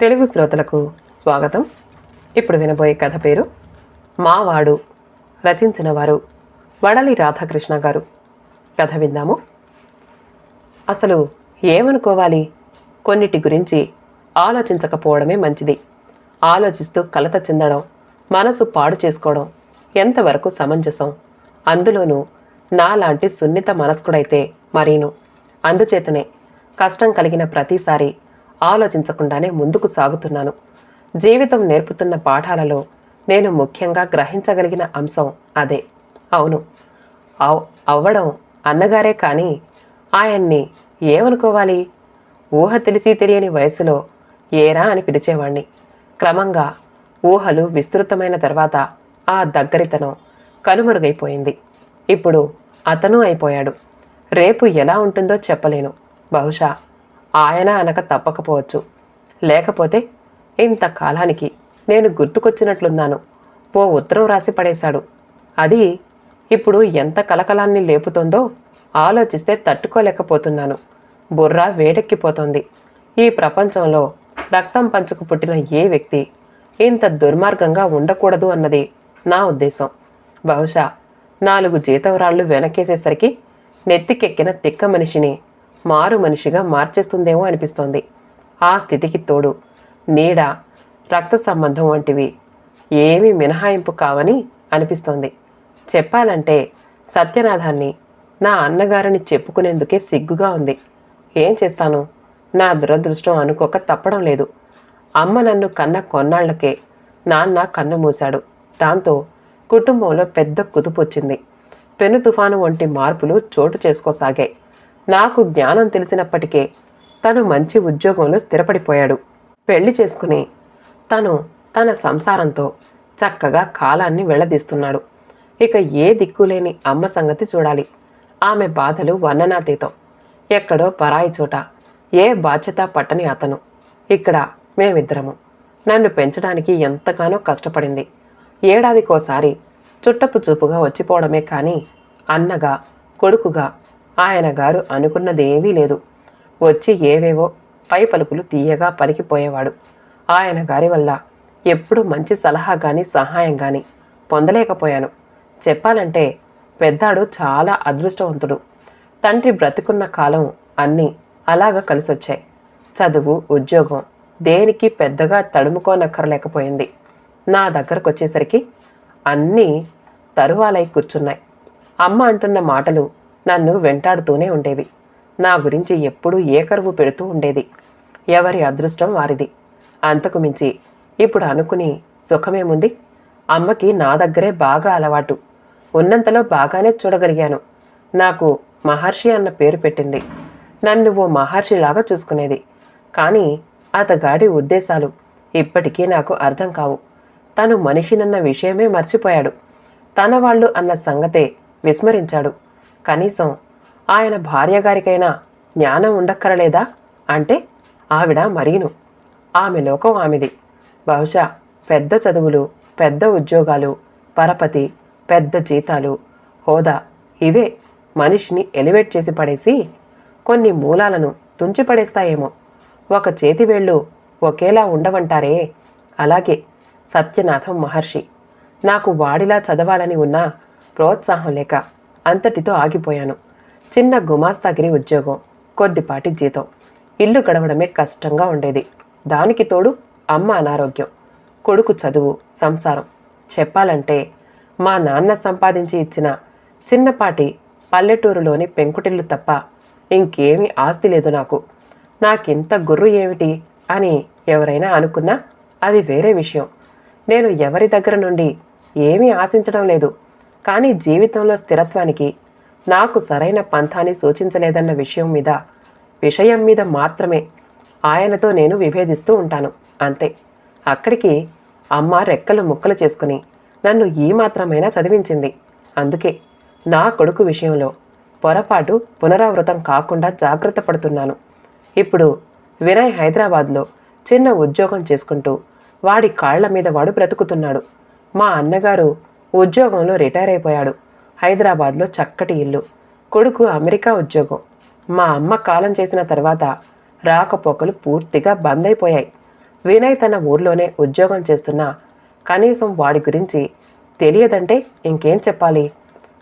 తెలుగు శ్రోతలకు స్వాగతం. ఇప్పుడు వినబోయే కథ పేరు మావాడు రచించిన వారు వడలి రాధాకృష్ణ గారు. కథ విందాము. అసలు ఏమనుకోవాలి? కొన్నిటి గురించి ఆలోచించకపోవడమే మంచిది. ఆలోచిస్తూ కలత చెందడం మనసు పాడు చేసుకోవడం ఎంతవరకు సమంజసం? అందులోనూ నాలాంటి సున్నిత మనస్కుడైతే మరీను. అందుచేతనే కష్టం కలిగిన ప్రతిసారి ఆలోచించకుండానే ముందుకు సాగుతున్నాను. జీవితం నేర్పుతున్న పాఠాలలో నేను ముఖ్యంగా గ్రహించగలిగిన అంశం అదే. అవును. అవ్ అవ్వడం అన్నగారే కానీ ఆయన్ని ఏమనుకోవాలి? ఊహ తెలిసి తెలియని వయసులో ఏరా అని పిలిచేవాణ్ణి. క్రమంగా ఊహలు విస్తృతమైన తర్వాత ఆ దగ్గరితనం కనుమరుగైపోయింది. ఇప్పుడు అతను అయిపోయాడు. రేపు ఎలా ఉంటుందో చెప్పలేను. బహుశా ఆయన అనక తప్పకపోవచ్చు. లేకపోతే ఇంతకాలానికి నేను గుర్తుకొచ్చినట్లున్నాను. ఓ ఉత్తరం రాసి పడేశాడు. అది ఇప్పుడు ఎంత కలకలాన్ని లేపుతోందో ఆలోచిస్తే తట్టుకోలేకపోతున్నాను. బుర్ర వేడెక్కిపోతోంది. ఈ ప్రపంచంలో రక్తం పంచుకు పుట్టిన ఏ వ్యక్తి ఇంత దుర్మార్గంగా ఉండకూడదు అన్నది నా ఉద్దేశం. బహుశా నాలుగు జీతవరాళ్ళు వెనకేసేసరికి నెత్తికెక్కిన తిక్క మనిషిని మారు మనిషిగా మార్చేస్తుందేమో అనిపిస్తోంది. ఆ స్థితికి తోడు నీడ రక్త సంబంధం వంటివి ఏమీ మినహాయింపు కావని అనిపిస్తోంది. చెప్పాలంటే సత్యనాథాన్ని నా అన్నగారిని చెప్పుకునేందుకే సిగ్గుగా ఉంది. ఏం చేస్తాను? నా దురదృష్టం అనుకోక తప్పడం లేదు. అమ్మ నన్ను కన్న కొన్నాళ్ళకే నాన్న కన్ను మూశాడు. దాంతో కుటుంబంలో పెద్ద కుదుపు వచ్చింది పెను తుఫాను వంటి మార్పులు చోటు చేసుకోసాగాయి. నాకు జ్ఞానం తెలిసినప్పటికే తను మంచి ఉద్యోగంలో స్థిరపడిపోయాడు. పెళ్ళి చేసుకుని తను తన సంసారంతో చక్కగా కాలాన్ని వెళ్ళదీస్తున్నాడు ఇక ఏ దిక్కులేని అమ్మ సంగతి చూడాలి. ఆమె బాధలు వర్ణనాతీతం. ఎక్కడో పరాయి చోట ఏ బాధ్యత పట్టని అతను. ఇక్కడ మేమిద్దరము. నన్ను పెంచడానికి ఎంతగానో కష్టపడింది. ఏడాదికోసారి చుట్టపు చూపుగా వచ్చిపోవడమే కానీ అన్నగా కొడుకుగా ఆయన గారు అనుకున్నదేమీ లేదు. వచ్చి ఏవేవో పై పలుకులు తీయగా పలికిపోయేవాడు. ఆయన గారి వల్ల ఎప్పుడు మంచి సలహా కానీ సహాయం కానీ పొందలేకపోయాను. చెప్పాలంటే పెద్దాడు చాలా అదృష్టవంతుడు. తండ్రి బ్రతికున్న కాలం అన్నీ అలాగా కలిసొచ్చాయి. చదువు ఉద్యోగం దేనికి పెద్దగా తడుముకోనక్కరలేకపోయింది. నా దగ్గరకు వచ్చేసరికి అన్నీ తరువాలై కూర్చున్నాయి. అమ్మ అంటున్న మాటలు నన్ను వెంటాడుతూనే ఉండేవి. నా గురించి ఎప్పుడూ ఏకరువు పెడుతూ ఉండేది. ఎవరి అదృష్టం వారిది. అంతకు మించి ఇప్పుడు అనుకుని సుఖమేముంది? అమ్మకి నా దగ్గరే బాగా అలవాటు. ఉన్నంతలో బాగానే చూడగలిగాను. నాకు మహర్షి అన్న పేరు పెట్టింది. నన్ను ఓ మహర్షిలాగా చూసుకునేది. కానీ అతగాడి ఉద్దేశాలు ఇప్పటికీ నాకు అర్థం కావు. తను మనిషినన్న విషయమే మర్చిపోయాడు. తన వాళ్ళు అన్న సంగతే విస్మరించాడు. కనీసం ఆయన భార్యగారికైనా జ్ఞానం ఉండక్కరలేదా? అంటే ఆవిడ మరీను. ఆమె లోకం ఆమెది. బహుశా పెద్ద చదువులు పెద్ద ఉద్యోగాలు పరపతి పెద్ద జీతాలు. హోదా ఇవే మనిషిని ఎలివేట్ చేసి పడేసి కొన్ని మూలాలను తుంచిపడేస్తాయేమో ఒక చేతివేళ్ళు ఒకేలా ఉండవంటారే? అలాగే సత్యనాథం మహర్షి నాకు వాడిలా చదవాలని ఉన్న ప్రోత్సాహం లేక అంతటితో ఆగిపోయాను. చిన్న గుమాస్తాగిరి ఉద్యోగం కొద్దిపాటి జీతం. ఇల్లు గడవడమే కష్టంగా ఉండేది. దానికి తోడు అమ్మ అనారోగ్యం కొడుకు చదువు సంసారం. చెప్పాలంటే మా నాన్న సంపాదించి ఇచ్చిన చిన్నపాటి పల్లెటూరులోని పెంకుటిల్లు తప్ప ఇంకేమీ ఆస్తి లేదు నాకు. నాకింత గుర్రు ఏమిటి అని ఎవరైనా అనుకున్నా అది వేరే విషయం. నేను ఎవరి దగ్గర నుండి ఏమీ ఆశించడం లేదు. కానీ జీవితంలో స్థిరత్వానికి నాకు సరైన పంథాన్ని సూచించలేదన్న విషయం మీద విషయం మీద మాత్రమే ఆయనతో నేను విభేదిస్తూ ఉంటాను అంతే. అక్కడికి అమ్మ రెక్కలు ముక్కలు చేసుకుని నన్ను ఈ మాత్రమైనా చదివించింది. అందుకే నా కొడుకు విషయంలో పొరపాటు పునరావృతం కాకుండా జాగ్రత్త పడుతున్నాను. ఇప్పుడు వినయ్ హైదరాబాద్లో చిన్న ఉద్యోగం చేసుకుంటూ వాడి కాళ్ళ మీద వాడు బ్రతుకుతున్నాడు. మా అన్నగారు ఉద్యోగంలో రిటైర్ అయిపోయాడు. హైదరాబాద్లో చక్కటి ఇల్లు. కొడుకు అమెరికా ఉద్యోగం. మా అమ్మ కాలం చేసిన తర్వాత రాకపోకలు పూర్తిగా బంద్ అయిపోయాయి. వినయ్ తన ఊర్లోనే ఉద్యోగం చేస్తున్నా కనీసం వాడి గురించి తెలియదంటే ఇంకేం చెప్పాలి?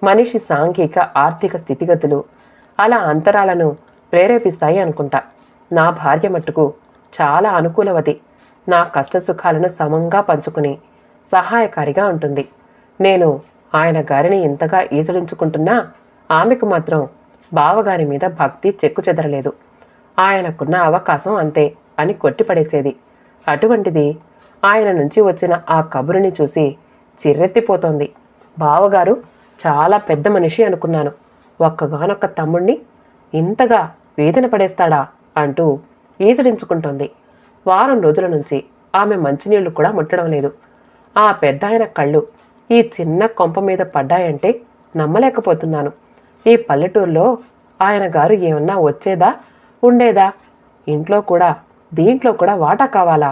మనిషి సాంఘిక ఆర్థిక స్థితిగతులు అలా అంతరాలను ప్రేరేపిస్తాయి అనుకుంటా. నా భార్య మట్టుకు చాలా అనుకూలవతి. నా కష్టసుఖాలను సమంగా పంచుకుని సహాయకారిగా ఉంటుంది. నేను ఆయన గారిని ఇంతగా ఈసడించుకుంటున్నా ఆమెకు మాత్రం బావగారి మీద భక్తి చెక్కు చెదరలేదు. ఆయనకున్న అవకాశం అంతే అని కొట్టిపడేసేది. అటువంటిది ఆయన నుంచి వచ్చిన ఆ కబురుని చూసి చిర్రెత్తిపోతోంది. బావగారు చాలా పెద్ద మనిషి అనుకున్నాను. ఒక్కగానొక్క తమ్ముణ్ణి ఇంతగా వేదన పడేస్తాడా అంటూ ఈసడించుకుంటోంది వారం రోజుల నుంచి ఆమె మంచినీళ్ళు కూడా ముట్టడం లేదు. ఆ పెద్ద ఆయన కళ్ళు ఈ చిన్న కొంప మీద పడ్డాయంటే నమ్మలేకపోతున్నాను. ఈ పల్లెటూరులో ఆయన గారు ఏమన్నా వచ్చేదా? ఉండేదా? ఇంట్లో కూడా దీంట్లో కూడా వాటా కావాలా?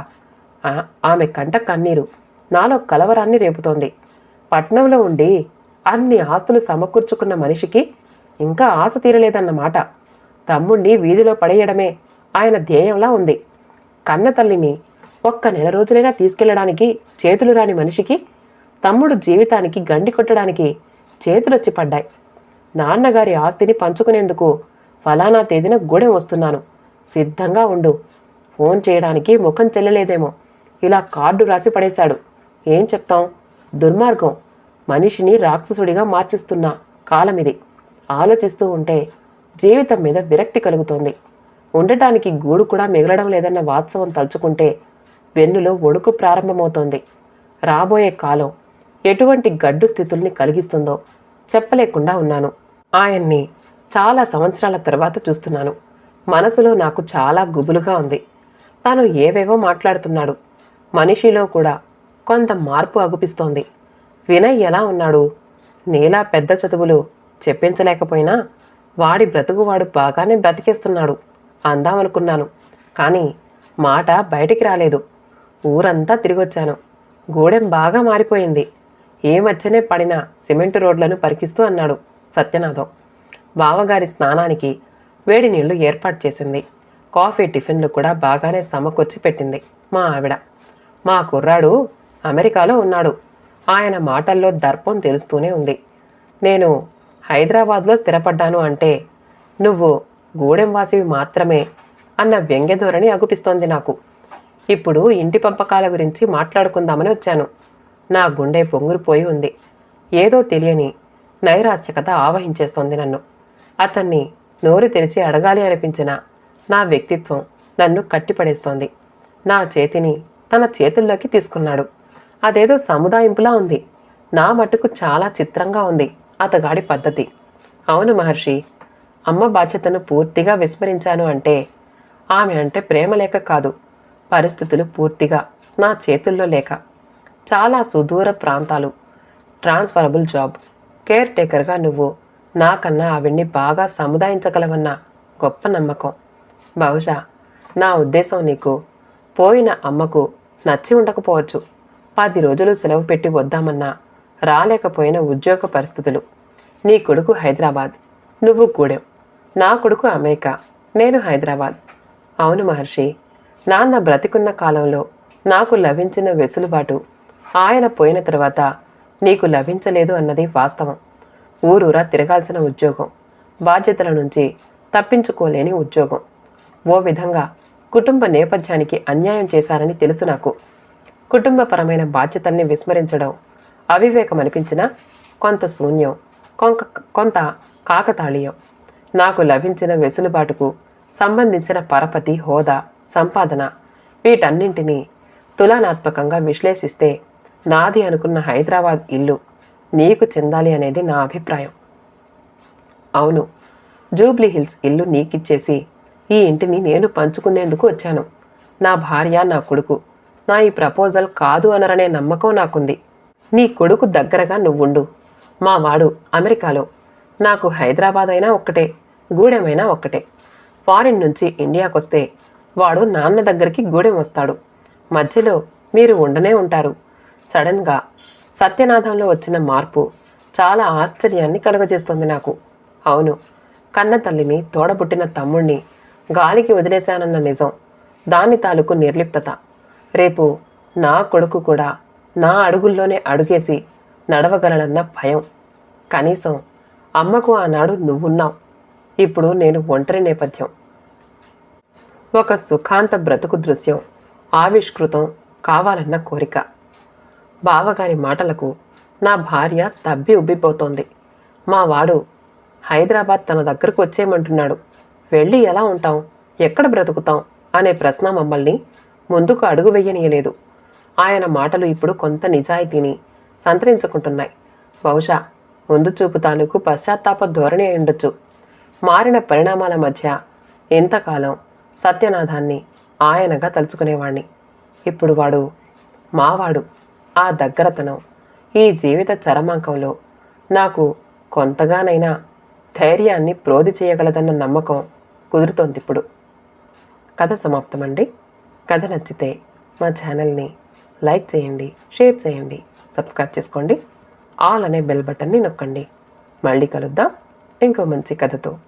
ఆమె కంట కన్నీరు. నాలో కలవరాన్ని రేపుతోంది. పట్నంలో ఉండి అన్ని ఆస్తులు సమకూర్చుకున్న మనిషికి ఇంకా ఆశ తీరలేదన్నమాట. తమ్ముణ్ణి వీధిలో పడేయడమే ఆయన ధ్యేయంలా ఉంది. కన్న తల్లిని ఒక్క నెల రోజులైనా తీసుకెళ్ళడానికి చేతులు రాని మనిషికి తమ్ముడు జీవితానికి గండి కొట్టడానికి చేతులొచ్చి పడ్డాయి. నాన్నగారి ఆస్తిని పంచుకునేందుకు ఫలానా తేదీన గూడెం వస్తున్నాను. సిద్ధంగా ఉండు. ఫోన్ చేయడానికి ముఖం చెల్లలేదేమో. ఇలా కార్డు రాసి పడేశాడు. ఏం చెప్తాం? దుర్మార్గం. మనిషిని రాక్షసుడిగా మార్చిస్తున్న కాలమిది. ఆలోచిస్తూ ఉంటే జీవితం మీద విరక్తి కలుగుతోంది. ఉండటానికి గూడు కూడా మిగలడం లేదన్న వాత్సవం తలుచుకుంటే వెన్నులో ఒడుకు ప్రారంభమవుతోంది. రాబోయే కాలం ఎటువంటి గడ్డు స్థితుల్ని కలిగిస్తుందో చెప్పలేకుండా ఉన్నాను. ఆయన్ని చాలా సంవత్సరాల తర్వాత చూస్తున్నాను. మనసులో నాకు చాలా గుబులుగా ఉంది. తాను ఏవేవో మాట్లాడుతున్నాడు. మనిషిలో కూడా కొంత మార్పు అగుపిస్తోంది. వినయ్ ఎలా ఉన్నాడు? నీలా పెద్ద చదువులు చెప్పించలేకపోయినా వాడి బ్రతుకు వాడు బాగానే బ్రతికేస్తున్నాడు. అందామనుకున్నాను. కానీ మాట బయటికి రాలేదు. ఊరంతా తిరిగొచ్చాను. గూడెం బాగా మారిపోయింది. ఏ మధ్యనే పడిన సిమెంటు రోడ్లను పరికిస్తూ అన్నాడు సత్యనాథం. బావగారి స్నానానికి వేడి నీళ్ళు ఏర్పాటు చేసింది. కాఫీ టిఫిన్లు కూడా బాగానే సమకూర్చి పెట్టింది మా ఆవిడ. మా కుర్రాడు అమెరికాలో ఉన్నాడు. ఆయన మాటల్లో దర్పం తెలుస్తూనే ఉంది. నేను హైదరాబాద్లో స్థిరపడ్డాను అంటే నువ్వు గూడెం వాసివి మాత్రమే అన్న వ్యంగ్యధోరణి అగుపిస్తోంది నాకు. ఇప్పుడు ఇంటి పంపకాల గురించి మాట్లాడుకుందామని వచ్చాను. నా గుండె పొంగురిపోయి ఉంది. ఏదో తెలియని నైరాస్యకత ఆవహించేస్తోంది నన్ను. అతన్ని నోరు తెరిచి అడగాలి అనిపించిన నా వ్యక్తిత్వం నన్ను కట్టిపడేస్తోంది. నా చేతిని తన చేతుల్లోకి తీసుకున్నాడు. అదేదో సముదాయింపులా ఉంది. నా మటుకు చాలా చిత్రంగా ఉంది అతగాడి పద్ధతి. అవును మహర్షి అమ్మ బాధ్యతను పూర్తిగా విస్మరించాను అంటే ఆమె అంటే ప్రేమ లేక కాదు పరిస్థితులు పూర్తిగా నా చేతుల్లో లేక. చాలా సుదూర ప్రాంతాలు. Transferable job. కేర్ టేకర్గా నువ్వు. నాకన్నా ఆవిడ్ని బాగా సముదాయించగలవన్న గొప్ప నమ్మకం. బహుశా నా ఉద్దేశం నీకు. పోయిన అమ్మకు నచ్చి ఉండకపోవచ్చు. పది రోజులు సెలవు పెట్టి వద్దామన్నా రాలేకపోయిన ఉద్యోగ పరిస్థితులు. నీ కొడుకు హైదరాబాద్. నువ్వు గూడెం నా కొడుకు అమెరికా. నేను హైదరాబాద్. అవును మహర్షి. నాన్న బ్రతికున్న కాలంలో నాకు లభించిన వెసులుబాటు ఆయన పోయిన తర్వాత నీకు లభించలేదు అన్నది వాస్తవం. ఊరూరా తిరగాల్సిన ఉద్యోగం. బాధ్యతల నుంచి తప్పించుకోలేని ఉద్యోగం. ఓ విధంగా కుటుంబ నేపథ్యానికి అన్యాయం చేశారని తెలుసు నాకు. కుటుంబపరమైన బాధ్యతల్ని విస్మరించడం అవివేకం అనిపించిన కొంత శూన్యం కొంక కొంత కాకతాళీయం. నాకు లభించిన వెసులుబాటుకు సంబంధించిన పరపతి హోదా సంపాదన వీటన్నింటినీ తులనాత్మకంగా విశ్లేషిస్తే నాది అనుకున్న హైదరాబాద్ ఇల్లు నీకు చెందాలి అనేది నా అభిప్రాయం. అవును జూబ్లీ హిల్స్ ఇల్లు నీకిచ్చేసి ఈ ఇంటిని నేను పంచుకునేందుకు వచ్చాను. నా భార్య నా కొడుకు. నా ఈ ప్రపోజల్ కాదు అనరనే నమ్మకం నాకుంది. నీ కొడుకు దగ్గరగా నువ్వుండు. మా వాడు అమెరికాలో. నాకు హైదరాబాద్ అయినా ఒక్కటే గూడెమైనా ఒక్కటే. ఫారిన్ నుంచి ఇండియాకొస్తే వాడు నాన్న దగ్గరికి గూడెం వస్తాడు. మధ్యలో మీరు ఉండనే ఉంటారు. సడన్గా సత్యనాథంలో వచ్చిన మార్పు చాలా ఆశ్చర్యాన్ని కలుగజేస్తుంది నాకు. అవును కన్న తల్లిని తోడబుట్టిన తమ్ముణ్ణి గాలికి వదిలేశానన్న నిజం దాని తాలూకు నిర్లిప్తత. రేపు నా కొడుకు కూడా నా అడుగుల్లోనే అడుగేసి నడవగలనన్న భయం. కనీసం అమ్మకు ఆనాడు నువ్వున్నావు ఇప్పుడు నేను ఒంటరి నేపథ్యం. ఒక సుఖాంత బ్రతుకు దృశ్యం ఆవిష్కృతం కావాలన్న కోరిక. బావగారి మాటలకు నా భార్య తబ్బి ఉబ్బిపోతోంది. మా వాడు హైదరాబాద్ తన దగ్గరకు వచ్చేయమంటున్నాడు. వెళ్ళి ఎలా ఉంటాం ఎక్కడ బ్రతుకుతాం అనే ప్రశ్న మమ్మల్ని ముందుకు అడుగు వెయ్యనీయలేదు ఆయన మాటలు ఇప్పుడు కొంత నిజాయితీని సంతరించుకుంటున్నాయి. బహుశా ముందు చూపు తాలూకు పశ్చాత్తాప ధోరణి అయి ఉండొచ్చు. మారిన పరిణామాల మధ్య ఇంతకాలం సత్యనాథాన్ని ఆయనగా తలుచుకునేవాణ్ణి. ఇప్పుడు వాడు మావాడు. ఆ దగ్గరతనం ఈ జీవిత చరమాంకంలో నాకు కొంతగానైనా ధైర్యాన్ని ప్రోధి చేయగలదన్న నమ్మకం కుదురుతోంది ఇప్పుడు కథ సమాప్తమండి. కథ నచ్చితే మా ఛానల్ని లైక్ చేయండి షేర్ చేయండి సబ్స్క్రైబ్ చేసుకోండి. ఆల్ అనే బెల్ బటన్ని నొక్కండి. మళ్ళీ కలుద్దాం. ఇంకో మంచి కథతో.